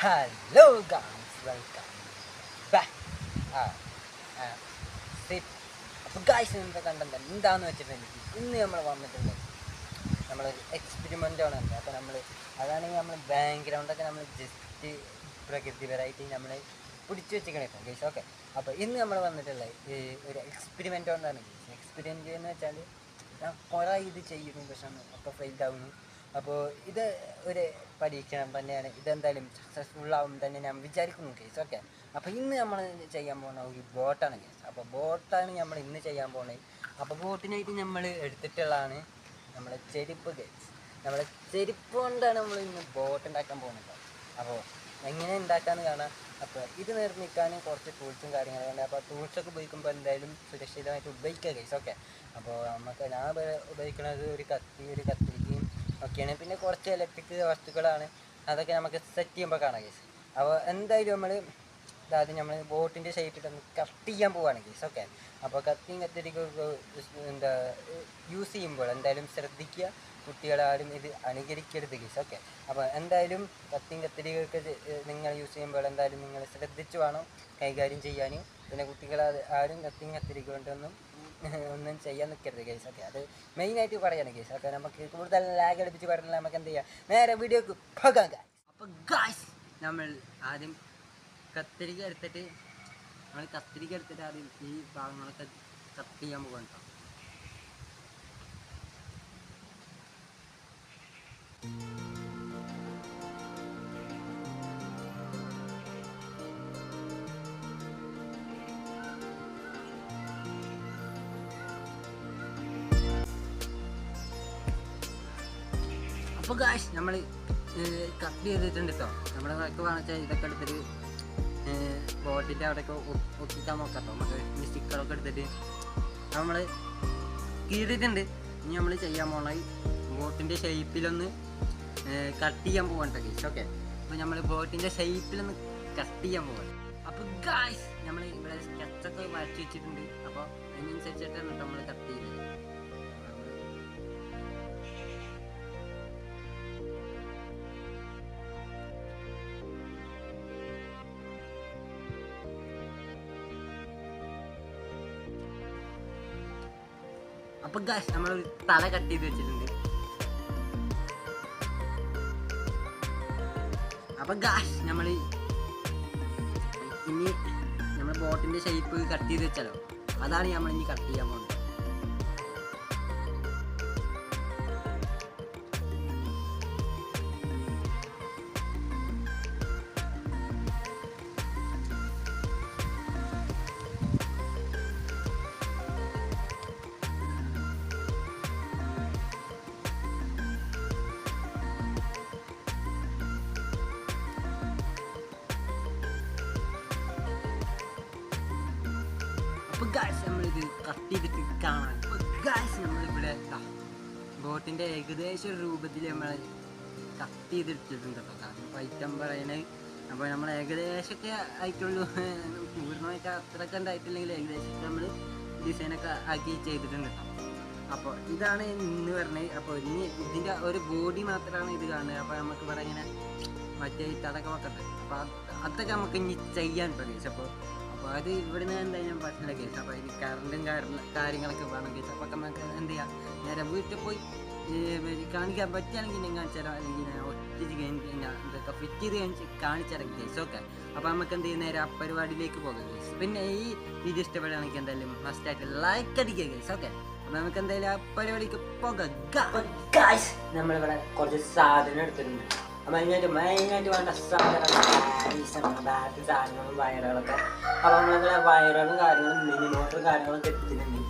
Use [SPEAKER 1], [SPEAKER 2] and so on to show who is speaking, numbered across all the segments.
[SPEAKER 1] Hello guys welcome back അപ്പോൾ guys ഇന്നത്തെ കണ്ടത് എന്താന്ന് വെച്ചിട്ടുണ്ടെങ്കിൽ ഇന്ന് നമ്മൾ വന്നിട്ടുണ്ട് നമ്മൾ എക്സ്പെരിമെന്റ് ആണ് അപ്പോൾ നമ്മൾ അതാണെങ്കിൽ നമ്മൾ ബാക്ക്ഗ്രൗണ്ടൊക്കെ നമ്മൾ ജസ്റ്റ് പ്രകൃതിപരമായിട്ട് നമ്മൾ പിടിച്ചു വെച്ചിരിക്കണേ ഗൈസ് ഓക്കെ അപ്പോൾ ഇന്ന് നമ്മൾ വന്നിട്ടുള്ളത് ഈ ഒരു എക്സ്പെരിമെന്റ് കൊണ്ടാണ് എക്സ്പെരിമെന്റ് എന്ന് വെച്ചാൽ ഞാൻ കുറേ ഇത് ചെയ്യുന്നു പക്ഷെ ഒക്കെ ഫെയിൽഡ് ആവുന്നു. അപ്പോൾ ഇത് ഒരു പരീക്ഷണം തന്നെയാണ്. ഇതെന്തായാലും സക്സസ്ഫുൾ ആവും തന്നെ ഞാൻ വിചാരിക്കുന്നു കേസ്. ഓക്കെ. അപ്പോൾ ഇന്ന് നമ്മൾ ചെയ്യാൻ പോകുന്ന ഒരു ബോട്ടാണ് കേസ്. അപ്പോൾ ബോട്ടാണ് നമ്മൾ ഇന്ന് ചെയ്യാൻ പോകുന്നത്. അപ്പോൾ ബോട്ടിനായിട്ട് നമ്മൾ എടുത്തിട്ടുള്ളതാണ് നമ്മളെ ചെരുപ്പ് കേസ്. നമ്മളെ ചെരുപ്പ് കൊണ്ടാണ് നമ്മൾ ഇന്ന് ബോട്ട് ഉണ്ടാക്കാൻ പോകുന്നത്. അപ്പോൾ എങ്ങനെ ഉണ്ടാക്കാമെന്ന് കാണാം. അപ്പോൾ ഇത് നിർമ്മിക്കാൻ കുറച്ച് ടൂൾസും കാര്യങ്ങളും ഉണ്ട്. അപ്പോൾ ടൂൾസൊക്കെ ഉപയോഗിക്കുമ്പോൾ എന്തായാലും സുരക്ഷിതമായിട്ട് ഉപയോഗിക്കുക കേസ്. ഓക്കെ. അപ്പോൾ നമുക്ക് ഞാൻ ഉപ- ഉപയോഗിക്കുന്നത് ഒരു കത്തി ഒരു കത്തിരിക്കയും ഒക്കെയാണ്. പിന്നെ കുറച്ച് ഇലക്ട്രിക് വസ്തുക്കളാണ്. അതൊക്കെ നമുക്ക് സെറ്റ് ചെയ്യുമ്പോൾ കാണാം കേസ് അപ്പോൾ എന്തായാലും നമ്മൾ അതായത് നമ്മൾ ബോട്ടിന്റെ ഒന്ന് കട്ട് ചെയ്യാൻ പോവുകയാണ് കേസ് ഓക്കെ അപ്പോൾ കത്തിയും കത്തിരിക്കൊക്കെ എന്താ യൂസ് ചെയ്യുമ്പോൾ എന്തായാലും ശ്രദ്ധിക്കുക. കുട്ടികളാരും ഇത് അനുകരിക്കരുത് കേസ് ഓക്കെ അപ്പോൾ എന്തായാലും കത്തിയും കത്തിരികൊക്കെ നിങ്ങൾ യൂസ് ചെയ്യുമ്പോൾ എന്തായാലും നിങ്ങൾ ശ്രദ്ധിച്ചു വേണം കൈകാര്യം ചെയ്യാൻ. പിന്നെ കുട്ടികൾ ആരും കത്തിയും കത്തിരിക്ക കൊണ്ടൊന്നും ഒന്നും ചെയ്യാൻ നിൽക്കരുത് കേസ് ഓക്കെ അത് മെയിനായിട്ട് പറയാണ് കേസ് ഒക്കെ നമുക്ക് കൂടുതൽ ലാഗ് അടിപ്പിച്ച് പറഞ്ഞാൽ നമുക്ക് എന്ത് ചെയ്യാം? നേരെ വീഡിയോക്ക് പോകാം ഗായ്സ് അപ്പോൾ ഗായ്സ് നമ്മൾ ആദ്യം കത്തിരിക്ക എടുത്തിട്ട് നമ്മൾ കത്തിരിക്ക എടുത്തിട്ട് ആദ്യം ഈ ഭാഗങ്ങളൊക്കെ കട്ട് ചെയ്യാൻ പോകാൻ അപ്പോൾ കാശ് നമ്മൾ കട്ട് ചെയ്തിട്ടുണ്ട് കേട്ടോ നമ്മുടെ വഴക്ക് വാങ്ങിച്ചാൽ ഇതൊക്കെ എടുത്തിട്ട് ബോട്ടിന്റെ അവിടെയൊക്കെ ഒട്ടിക്കാൻ നോക്കാം കേട്ടോ നമുക്ക് സ്റ്റിക്കറൊക്കെ എടുത്തിട്ട്. നമ്മൾ കീറിയിട്ടുണ്ട്. ഇനി നമ്മൾ ചെയ്യാൻ പോണ ബോട്ടിന്റെ ഷേപ്പിലൊന്ന് കട്ട് ചെയ്യാൻ പോകണ്ട ഗൈസ് ഓക്കെ അപ്പോൾ നമ്മൾ ബോട്ടിന്റെ ഷേപ്പിലൊന്ന് കട്ട് ചെയ്യാൻ പോകണം അപ്പോൾ ഗായ്സ് നമ്മൾ ഇവിടെ സ്കെച്ചൊക്കെ വരച്ച് വെച്ചിട്ടുണ്ട്. അപ്പോൾ അതിനനുസരിച്ചിട്ടാണ് നമ്മൾ കട്ട് ചെയ്യുന്നത്. അപ്പൊ ഗാഷ് നമ്മളൊരു തല കട്ട് ചെയ്ത് വെച്ചിട്ടുണ്ട്. അപ്പൊ ഗാഷ് നമ്മൾ ഇനി നമ്മൾ ബോട്ടിന്റെ ഷേപ്പ് കട്ട് ചെയ്ത് വെച്ചാലോ? അതാണ് നമ്മൾ ഇനി കട്ട് ചെയ്യാൻ പോകുന്നത് അപ്പൊ അപ്പൊ ബോട്ടിന്റെ ഏകദേശ രൂപത്തിൽ നമ്മൾ കട്ട്. ചെയ്തെടുത്തിട്ടുണ്ട് കേട്ടോ കാരണം ഐറ്റം പറയണ. അപ്പോൾ നമ്മൾ ഏകദേശമൊക്കെ ആയിട്ടുള്ളൂ. പൂർണമായിട്ട് അത്രയൊക്കെ ഉണ്ടായിട്ടില്ലെങ്കിൽ ഏകദേശം നമ്മൾ ഡിസൈനൊക്കെ ആക്കി ചെയ്തിട്ടുണ്ട് കേട്ടോ. അപ്പോൾ ഇതാണ് ഇന്ന് പറഞ്ഞത് അപ്പോൾ ഇനി ഇതിന്റെ ഒരു ബോഡി മാത്രമാണ് ഇത് കാണുന്നത് അപ്പോൾ നമുക്ക് ഇവിടെ ഇങ്ങനെ മറ്റേ ഇട്ടതൊക്കെ വെക്കട്ടെ അപ്പോൾ അതൊക്കെ നമുക്ക് ഇനി ചെയ്യാൻ പ്രതീക്ഷ അപ്പോൾ അപ്പോൾ അത് ഇവിടെ നിന്ന് എന്തായാലും പറ്റില്ല കേസ് അപ്പോൾ അതിന് കറണ്ടും കാര്യങ്ങളൊക്കെ വേണം കേസ് അപ്പോൾ നമുക്ക് എന്ത് ചെയ്യാം? നേരെ വീട്ടിൽ പോയി കാണിക്കാൻ പറ്റുകയാണെങ്കിൽ ഞാൻ കാണിച്ചു തരാം. അല്ലെങ്കിൽ ഞാൻ ഒറ്റ എന്തൊക്കെ ഞാൻ ഫിറ്റ് ചെയ്ത് കാണിച്ച് കാണിച്ചു തരാം കേസ് ഓക്കെ അപ്പോൾ നമുക്ക് എന്ത് ചെയ്യും? നേരെ ആ പരിപാടിയിലേക്ക് പോകാം കേസ് പിന്നെ ഈ വീഡിയോ ഇഷ്ടപ്പെടുകയാണെങ്കിൽ എന്തായാലും മസ്റ്റായിട്ട് ലൈക്ക് അടിക്കുക കേസ് ഓക്കെ അപ്പോൾ നമുക്ക് എന്തായാലും ആ പരിപാടിക്ക് പോകാം. നമ്മളിവിടെ കുറച്ച് സാധനം എടുത്തിട്ടുണ്ട്. അതിനായിട്ട് മെയിനായിട്ട് വേണ്ട സാധനങ്ങൾ ബാറ്റ് സാധനങ്ങളും വയറുകളൊക്കെ. അപ്പോൾ നമ്മളെ വയറുകളും കാര്യങ്ങളും മിനി മോട്ടറും കാര്യങ്ങളൊക്കെ എടുത്തിട്ടുണ്ട്.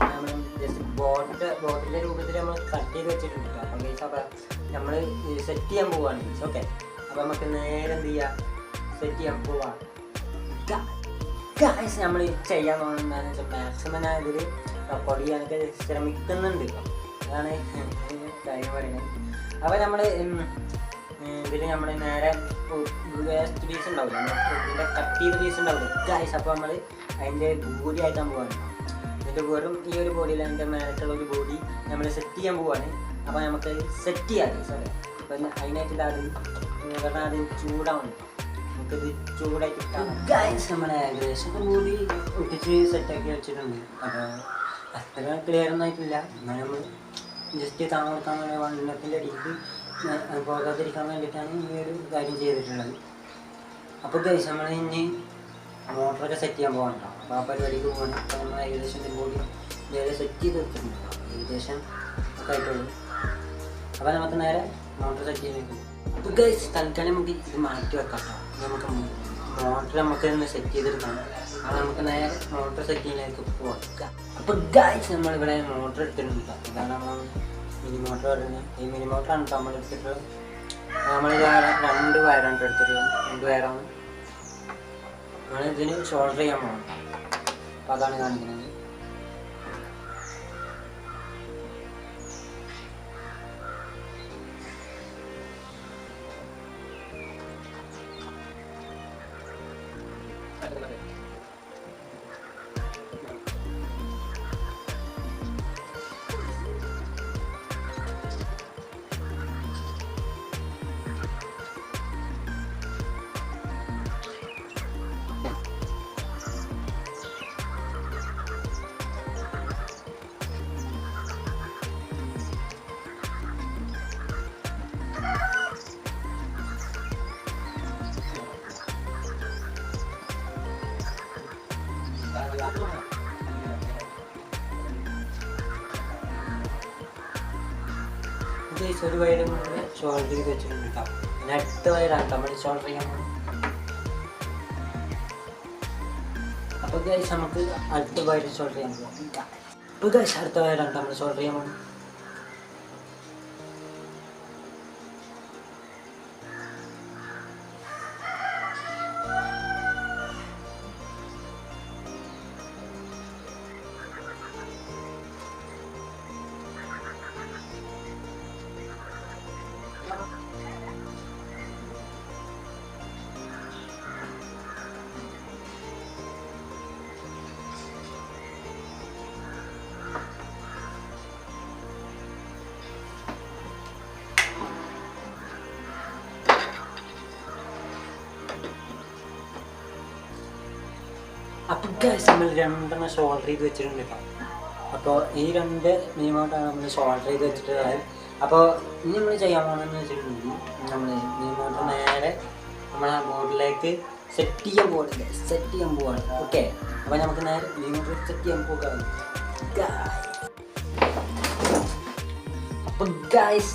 [SPEAKER 1] നമ്മൾ ജസ്റ്റ് ബോട്ട് ബോട്ടിന്റെ രൂപത്തിൽ നമ്മൾ കട്ട് ചെയ്ത് വെച്ചിട്ടുണ്ട്. അപ്പോൾ അപ്പം ഗൈസ് അപ്പോൾ നമ്മൾ സെറ്റ് ചെയ്യാൻ പോവാണ്. ഗൈസ് ഓക്കെ അപ്പോൾ നമുക്ക് നേരെ എന്ത് ചെയ്യാം? സെറ്റ് ചെയ്യാൻ പോവാണ്. ഗൈസ് നമ്മൾ ചെയ്യാൻ പോകുന്നതെന്ന് വെച്ചാൽ മാക്സിമം ഞാൻ ഇതിൽ റെക്കോർഡ് ചെയ്യാനൊക്കെ ശ്രമിക്കുന്നുണ്ട്. അതാണ് കാര്യം പറയുന്നത്. അപ്പോൾ നമ്മൾ ഇതിൽ നമ്മൾ നേരെ വേസ്റ്റ് പീസ് ഉണ്ടാവില്ല ഇതിന്റെ കട്ട് ചെയ്ത പീസ് ഉണ്ടാവില്ല ഗായ്സ് അപ്പോൾ നമ്മൾ അതിന്റെ ബോഡി ആക്കാൻ പോവാണ്. ഇതിന്റെ വെറും ഈ ഒരു ബോഡിയിൽ അതിന്റെ മേലത്തുള്ള ഒരു ബോഡി നമ്മൾ സെറ്റ് ചെയ്യാൻ പോവാണ്. അപ്പോൾ നമുക്ക് സെറ്റ് ചെയ്യാം സോറി അപ്പം അതിനായിട്ട് ഇതാണ് പറഞ്ഞാൽ ആദ്യം ചൂടാവണം. നമുക്കിത് ചൂടായിട്ട് ഗൈസ് നമ്മുടെ ഏകദേശം ബോഡി ഒട്ടിച്ച് സെറ്റാക്കി വെച്ചിട്ടുണ്ട്. അപ്പോൾ അത്ര ക്ലിയർ ഒന്നും ആയിട്ടില്ല. എന്നാൽ നമ്മൾ ജസ്റ്റ് വേണ്ടി വണ്ണത്തിന്റെ അടിക്ക് പോകാതിരിക്കാൻ വേണ്ടിയിട്ടാണ് ഈ ഒരു കാര്യം ചെയ്തിട്ടുള്ളത്. അപ്പോൾ ഗൈസ് നമ്മൾ ഇനി മോട്ടറൊക്കെ സെറ്റ് ചെയ്യാൻ പോകണ്ടോ അപ്പോൾ ആ പരിപാടിക്ക് പോകണം അപ്പോൾ നമ്മൾ ഏകദേശം കൂടി ഇതുവരെ സെറ്റ് ചെയ്ത് വെച്ചിട്ടുണ്ടോ ഏകദേശം ഒക്കെ ആയിട്ടുള്ളൂ. അപ്പോൾ നമുക്ക് നേരെ മോട്ടർ സെറ്റ് ചെയ്യാൻ അപ്പോൾ ഗൈസ് തൽക്കാലം നമുക്ക് ഇത് മാറ്റി വെക്കാം നമുക്ക് മോട്ടർ നമുക്ക് ഒന്ന് സെറ്റ് ചെയ്തിരുന്നാണ് അത് നമുക്ക് നേരെ മോട്ടർ സെറ്റ് ചെയ്യാനായിട്ട് പോകാം അപ്പോൾ ഗൈസ് നമ്മളിവിടെ മോട്ടർ എടുത്തിട്ടുണ്ട് ഇതാണ് നമ്മൾ മിനി മോട്ടർ പറയുന്നത് ഈ മിനി മോട്ടറാണ് നമ്മൾ എടുത്തിട്ടുള്ളത് നമ്മൾ രണ്ട് വയറാണ് ട്ടോ എടുത്തിട്ടുള്ളത്. രണ്ട് വയറാണ്. നമ്മൾ ഇതിന് ഷോൾഡർ ചെയ്യാൻ പോകണം അപ്പോൾ അതാണ് കാണിക്കുന്നത്. ഗൈസ് ഒരു വയറും കൂടെ ചെയ്ത് വെച്ചിട്ടുണ്ട് കേട്ടോ പിന്നെ അടുത്ത വയറാണ് നമ്മൾ ഷോൾഡർ ചെയ്യാൻ അപ്പോൾ ഗൈസ് നമുക്ക് അടുത്ത വയർ ഷോൾഡർ ചെയ്യാൻ പോകാം അപ്പോൾ ഗൈസ് അടുത്ത വയറാണ് നമ്മൾ ഷോൾഡർ ചെയ്യാൻ പോകുന്നത് അപ്പോൾ ഗൈസ് നമ്മൾ രണ്ടെണ്ണം സോൾഡർ ചെയ്ത് വെച്ചിട്ടുണ്ട് കേട്ടോ അപ്പോൾ ഈ രണ്ട് മീമോട്ടാണ് നമ്മൾ സോൾഡർ ചെയ്ത് വെച്ചിട്ടുള്ളത്. അപ്പോൾ ഇനി നമ്മൾ ചെയ്യാൻ പോകുന്നതെന്ന് വെച്ചിട്ടുണ്ടെങ്കിൽ നമ്മൾ മീമോട്ട് നേരെ നമ്മളെ ബോർഡിലേക്ക് സെറ്റ് ചെയ്യാൻ പോകണില്ല സെറ്റ് ചെയ്യാൻ പോവാണ്. ഓക്കെ അപ്പോൾ നമുക്ക് നേരെ മീമോട്ട് സെറ്റ് ചെയ്യാൻ പോകാം. അപ്പോൾ ഗൈസ്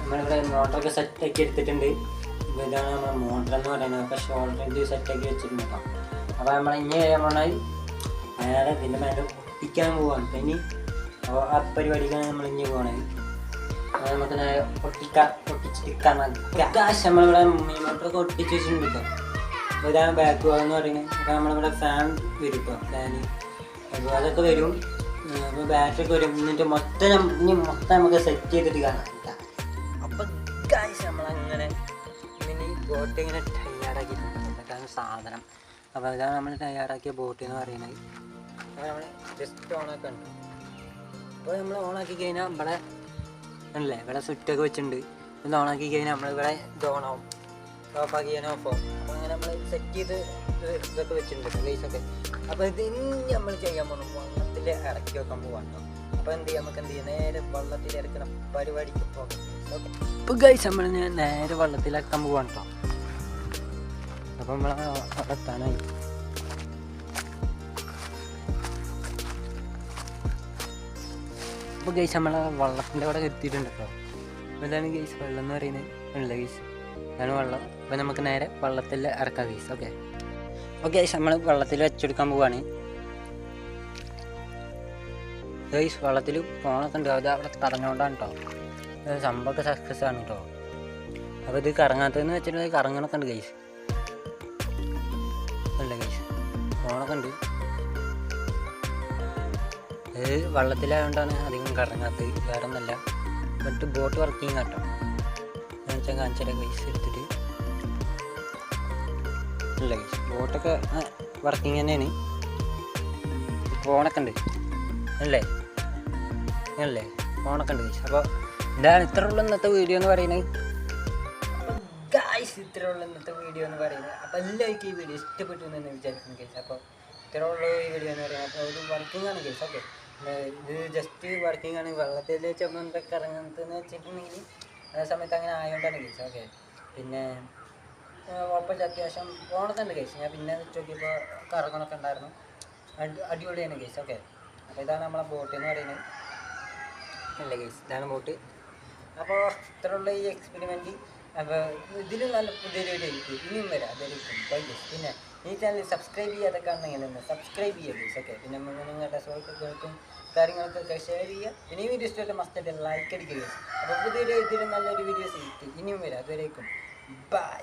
[SPEAKER 1] നമ്മളിവിടെ മോട്ടറൊക്കെ സെറ്റാക്കി എടുത്തിട്ടുണ്ട്. ഇതാണ് നമ്മുടെ മോട്ടർ എന്ന് പറയുന്നത്. അപ്പോൾ ഷോൾഡർ സെറ്റാക്കി വെച്ചിട്ടുണ്ട് കേട്ടോ അപ്പോൾ നമ്മൾ ഇനി വരാൻ പറഞ്ഞാൽ അയാളെ ഇതിന്റെ മേലെ ഒട്ടിക്കാൻ പോവാണ്. അപ്പം ഇനി ആ പരിപാടിക്കാണ് നമ്മൾ ഇനി പോകണത് നമുക്ക് നേരെ ഒട്ടിക്കാൻ ഒട്ടിച്ചിരിക്കാൻ അത്യാവശ്യം നമ്മളിവിടെ മോട്ടറൊക്കെ ഒട്ടിച്ച് വെച്ചിട്ടുണ്ട് ഇതാണ് ബാക്ക് ഭാഗം പറയുന്നത് അപ്പോൾ നമ്മളിവിടെ ഫാൻ വരും ഇപ്പോൾ ഫാന് അപ്പോൾ അതൊക്കെ വരും. അപ്പോൾ ബാറ്ററി ഒക്കെ വരും. എന്നിട്ട് മൊത്തം ഇനി മൊത്തം നമുക്ക് സെറ്റ് ചെയ്തിട്ട് കാണാം അപ്പം കാശ് നമ്മളങ്ങനെ ഇനി ബോട്ട് ഇങ്ങനെ തയ്യാറാക്കിയിട്ടുണ്ട് ഇതാണ് സാധനം. അപ്പോൾ ഇതാണ് നമ്മൾ തയ്യാറാക്കിയ ബോട്ട് എന്ന് പറയുന്നത്. അപ്പോൾ നമ്മൾ ജസ്റ്റ് ഓണാക്കി ഉണ്ട്. അപ്പോൾ നമ്മൾ ഓണാക്കി കഴിഞ്ഞാൽ ഇവിടെ അല്ലേ ഇവിടെ സ്വിറ്റൊക്കെ വെച്ചിട്ടുണ്ട്. ഇത് ഓണാക്കി കഴിഞ്ഞാൽ നമ്മൾ ഇവിടെ ഇത് ഓണാവും ഓഫാക്കി കഴിഞ്ഞാൽ ഓഫ് ആവും. അപ്പോൾ അങ്ങനെ നമ്മൾ സെറ്റ് ചെയ്ത് ഇത് ഇതൊക്കെ വെച്ചിട്ടുണ്ട് ഗൈസൊക്കെ അപ്പോൾ ഇത് ഇനി നമ്മൾ ചെയ്യാൻ പോകുന്നു വള്ളത്തിൽ ഇറക്കി വെക്കാൻ അപ്പൊ അപ്പോൾ എന്ത് ചെയ്യാം? നമുക്ക് എന്ത് ചെയ്യാം? നേരെ വെള്ളത്തിൽ ഇറക്കണം പരിപാടിക്ക് പോകാം. ഇപ്പോൾ ഗൈസ് നമ്മൾ നേരെ വെള്ളത്തിലിറക്കാൻ പോകാം കേട്ടോ അപ്പം എത്താനായി അപ്പോൾ ഗൈസ് നമ്മളെ വള്ളത്തിന്റെ അവിടെ എത്തിയിട്ടുണ്ട് കേട്ടോ അപ്പോൾ ഇതാണ് ഗൈസ് വെള്ളം എന്ന് പറയുന്നത്. ഉള്ള ഗൈസ് ഇതാണ് വെള്ളം. അപ്പോൾ നമുക്ക് നേരെ വള്ളത്തിൽ ഇറക്കാം ഗൈസ് ഓക്കെ ഓക്കെ ഗൈസ് നമ്മൾ വെള്ളത്തിൽ വെച്ചെടുക്കാൻ പോവാണ്. ഗൈസ് വെള്ളത്തിൽ പോണൊക്കെ ഉണ്ട്. അത് അവിടെ കറങ്ങോണ്ടാണ് കേട്ടോ സംഭവമൊക്കെ സക്സസ് ആണ് കേട്ടോ അപ്പോൾ ഇത് കറങ്ങാത്തതെന്ന് വെച്ചിട്ടുണ്ടെങ്കിൽ കറങ്ങണൊക്കെ ഉണ്ട് ഗൈസ് അല്ല ഗൈസ് ഫോണൊക്കെ ഉണ്ട്. ഇത് വെള്ളത്തിലായതുകൊണ്ടാണ് അധികം കറങ്ങാത്തത്. വേറെ ഒന്നല്ല എന്നിട്ട് ബോട്ട് വർക്കിംഗ് കേട്ടോ ഞാൻ വെച്ചാൽ കാണിച്ചാൽ കൈസ് എടുത്തിട്ട്. അല്ല കൈസ് ബോട്ടൊക്കെ വർക്കിംഗ് തന്നെയാണ്. ഫോണൊക്കെ ഉണ്ട്. അല്ലേ? അല്ലേ? ഫോണൊക്കെ ഉണ്ട് കൈസ് അപ്പോൾ ഇതാണ് ഇത്ര ഉള്ളൂ ഇന്നത്തെ വീഡിയോ എന്ന് പറയുന്നത്. ഇത്രയുള്ള ഇന്നത്തെ വീഡിയോ എന്ന് പറയുന്നത്. അപ്പോൾ എല്ലാവർക്കും ഈ വീഡിയോ ഇഷ്ടപ്പെട്ടു എന്ന് വിചാരിക്കുന്നു കേസ് അപ്പോൾ ഇത്രയുള്ള ഈ വീഡിയോ എന്ന് പറയുന്നത് അപ്പോൾ ഒരു വർക്കിംഗ് ആണ് കേസ് ഓക്കെ ഇത് ജസ്റ്റ് വർക്കിംഗ് ആണ്. വെള്ളത്തിൽ ചെമ്മന്തൊക്കെ ഇറങ്ങുന്നതെന്ന് വെച്ചിട്ടുണ്ടെങ്കിൽ ആ സമയത്ത് അങ്ങനെ ആയതുകൊണ്ടാണ് കേസ് ഓക്കെ പിന്നെ കുഴപ്പമില്ല. അത്യാവശ്യം പോണതുണ്ട് കേസ് ഞാൻ പിന്നെ നോക്കിയപ്പോൾ കറങ്ങണമൊക്കെ ഉണ്ടായിരുന്നു. അടി അടിപൊളിയാണ് കേസ് ഓക്കെ അപ്പോൾ ഇതാണ് നമ്മളെ ബോട്ട് എന്ന് പറയുന്നത്. അല്ലേ കേസ് ഇതാണ് ബോട്ട് അപ്പോൾ ഇത്രയുള്ള ഈ എക്സ്പെരിമെന്റ് അപ്പോൾ ഇതിൽ നല്ല പുതിയൊരു ഡേറ്റ് ഇനിയും വരാം. അതായിരിക്കും പിന്നെ ഈ ചാനൽ സബ്സ്ക്രൈബ് ചെയ്യാതൊക്കെ ആണെങ്കിൽ ഒന്ന് സബ്സ്ക്രൈബ് ചെയ്യുക ഗേസ് ഓക്കെ പിന്നെ നിങ്ങളുടെ സുഹൃത്തുക്കൾക്കും കാര്യങ്ങൾക്കൊക്കെ ഷെയർ ചെയ്യുക. പിന്നെ വീഡിയോ ഇഷ്ടമായിട്ട് മസ്റ്റായിട്ട് ലൈക്ക് അടിക്കുക അപ്പോൾ പുതിയൊരു ഇതിൽ നല്ലൊരു വീഡിയോസ് ഇനിയും വരാം. അതുവരേക്കും. ബൈ